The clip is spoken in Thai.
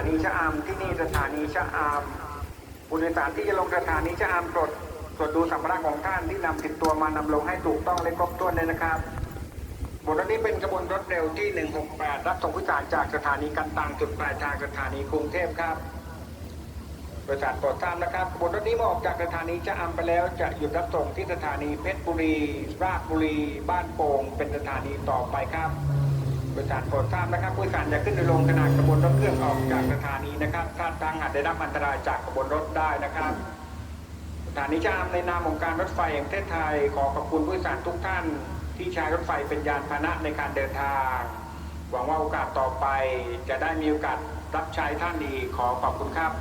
านีชะอามที่นี่สถานีชะอามผู้โดยสารที่จะลงสถานีชะอามตรวจตรวจดูสัมภาระของท่านที่นำติดตัวมานำลงให้ถูกต้องและครบถ้วนเลยนะครับบทนี้เป็นกระบวนรถเร็วที่ 168 รับส่งผู้สารจากสถานีกันตังจุดปลายทางสถานีกรุงเทพครับบริษัทโปรดทราบนะครับบทรถนี้เมื่อออกจากสถานีจะอำไปแล้วจะหยุดรับส่งที่สถานีเพชรบุรี ราชบุรี บ้านโป่งเป็นสถานีต่อไปครับ บริษัทโปรดทราบนะครับผู้โดยสารอย่าขึ้นไปลงขณะขบวนรถเครื่องออกจากสถานีนะครับถ้าทางอาจได้รับอันตรายจากขบวนรถได้นะครับสถานีชะอำในนามของการรถไฟแห่งประเทศไทยขอขอบคุณผู้โดยสารทุกท่าน ที่ใช้รถไฟเป็นยานพาหนะในการเดินทาง หวังว่าโอกาสต่อไปจะได้มีโอกาสรับใช้ท่านอีขอขอบคุณครับ